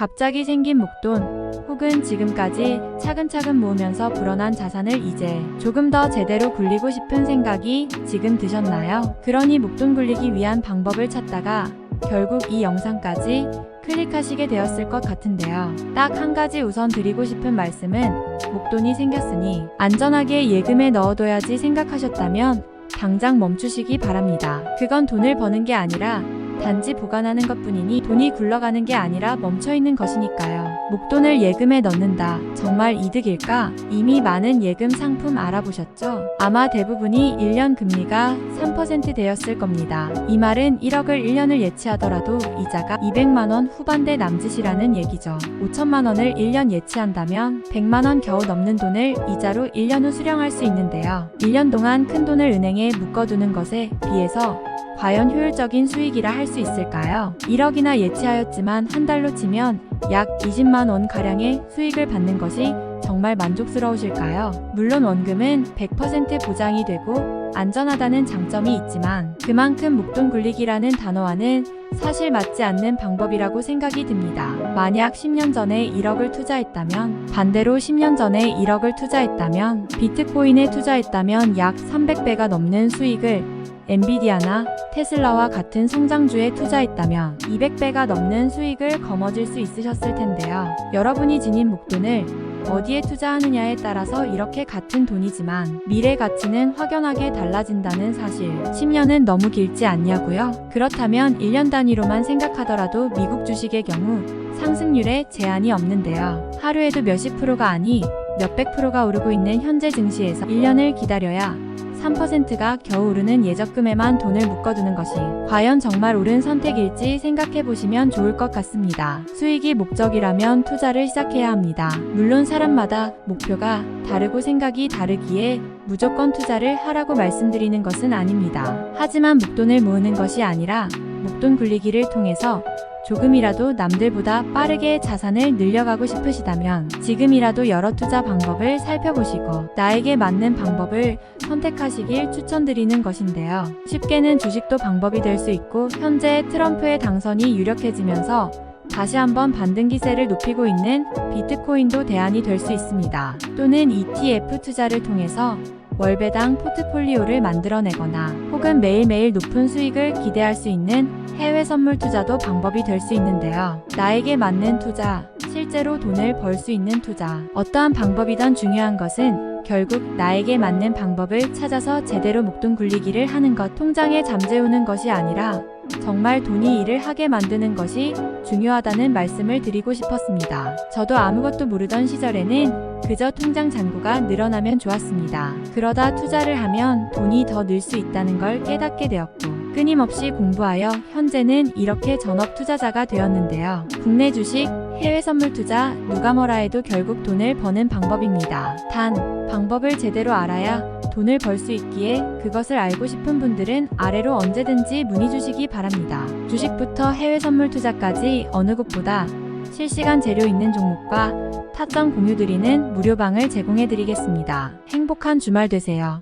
갑자기 생긴 목돈 혹은 지금까지 차근차근 모으면서 불어난 자산을 이제 조금 더 제대로 굴리고 싶은 생각이 지금 드셨나요? 그러니 목돈 굴리기 위한 방법을 찾다가 결국 이 영상까지 클릭하시게 되었을 것 같은데요. 딱 한 가지 우선 드리고 싶은 말씀은 목돈이 생겼으니 안전하게 예금에 넣어둬야지 생각하셨다면 당장 멈추시기 바랍니다. 그건 돈을 버는 게 아니라 단지 보관하는 것 뿐이니 돈이 굴러가는 게 아니라 멈춰 있는 것이니까요. 목돈을 예금에 넣는다. 정말 이득일까? 이미 많은 예금 상품 알아보셨죠? 아마 대부분이 1년 금리가 3% 되었을 겁니다. 이 말은 1억을 1년을 예치하더라도 이자가 200만원 후반대 남짓이라는 얘기죠. 5천만원을 1년 예치한다면 100만원 겨우 넘는 돈을 이자로 1년 후 수령할 수 있는데요. 1년 동안 큰 돈을 은행에 묶어두는 것에 비해서 과연 효율적인 수익이라 할 수 있을까요? 1억이나 예치하였지만 한 달로 치면 약 20만 원 가량의 수익을 받는 것이 정말 만족스러우실까요? 물론 원금은 100% 보장이 되고 안전하다는 장점이 있지만 그만큼 목돈 굴리기라는 단어와는 사실 맞지 않는 방법이라고 생각이 듭니다. 만약 10년 전에 1억을 투자했다면 반대로 10년 전에 1억을 투자했다면 비트코인에 투자했다면 약 300배가 넘는 수익을 엔비디아나 테슬라와 같은 성장주에 투자했다면 200배가 넘는 수익을 거머쥘 수 있으셨을 텐데요. 여러분이 지닌 목돈을 어디에 투자하느냐에 따라서 이렇게 같은 돈이지만 미래 가치는 확연하게 달라진다는 사실. 10년은 너무 길지 않냐고요? 그렇다면 1년 단위로만 생각하더라도 미국 주식의 경우 상승률에 제한이 없는데요. 하루에도 몇십 프로가 아니 몇백 프로가 오르고 있는 현재 증시에서 1년을 기다려야 3%가 겨우 오르는 예적금에만 돈을 묶어두는 것이 과연 정말 옳은 선택일지 생각해 보시면 좋을 것 같습니다. 수익이 목적이라면 투자를 시작해야 합니다. 물론 사람마다 목표가 다르고 생각이 다르기에 무조건 투자를 하라고 말씀드리는 것은 아닙니다. 하지만 목돈을 모으는 것이 아니라 목돈 굴리기를 통해서 조금이라도 남들보다 빠르게 자산을 늘려가고 싶으시다면 지금이라도 여러 투자 방법을 살펴보시고 나에게 맞는 방법을 선택하시길 추천드리는 것인데요. 쉽게는 주식도 방법이 될 수 있고 현재 트럼프의 당선이 유력해지면서 다시 한번 반등 기세를 높이고 있는 비트코인도 대안이 될 수 있습니다. 또는 ETF 투자를 통해서 월배당 포트폴리오를 만들어내거나 혹은 매일매일 높은 수익을 기대할 수 있는 해외 선물 투자도 방법이 될 수 있는데요. 나에게 맞는 투자, 실제로 돈을 벌 수 있는 투자. 어떠한 방법이든 중요한 것은 결국 나에게 맞는 방법을 찾아서 제대로 목돈 굴리기를 하는 것. 통장에 잠재우는 것이 아니라 정말 돈이 일을 하게 만드는 것이 중요하다는 말씀을 드리고 싶었습니다. 저도 아무것도 모르던 시절에는 그저 통장 잔고가 늘어나면 좋았습니다. 그러다 투자를 하면 돈이 더 늘 수 있다는 걸 깨닫게 되었고, 끊임없이 공부하여 현재는 이렇게 전업 투자자가 되었는데요. 국내 주식, 해외 선물 투자, 누가 뭐라 해도 결국 돈을 버는 방법입니다. 단, 방법을 제대로 알아야 돈을 벌 수 있기에 그것을 알고 싶은 분들은 아래로 언제든지 문의 주시기 바랍니다. 주식부터 해외 선물 투자까지 어느 곳보다 실시간 재료 있는 종목과 타점 공유 드리는 무료방을 제공해 드리겠습니다. 행복한 주말 되세요.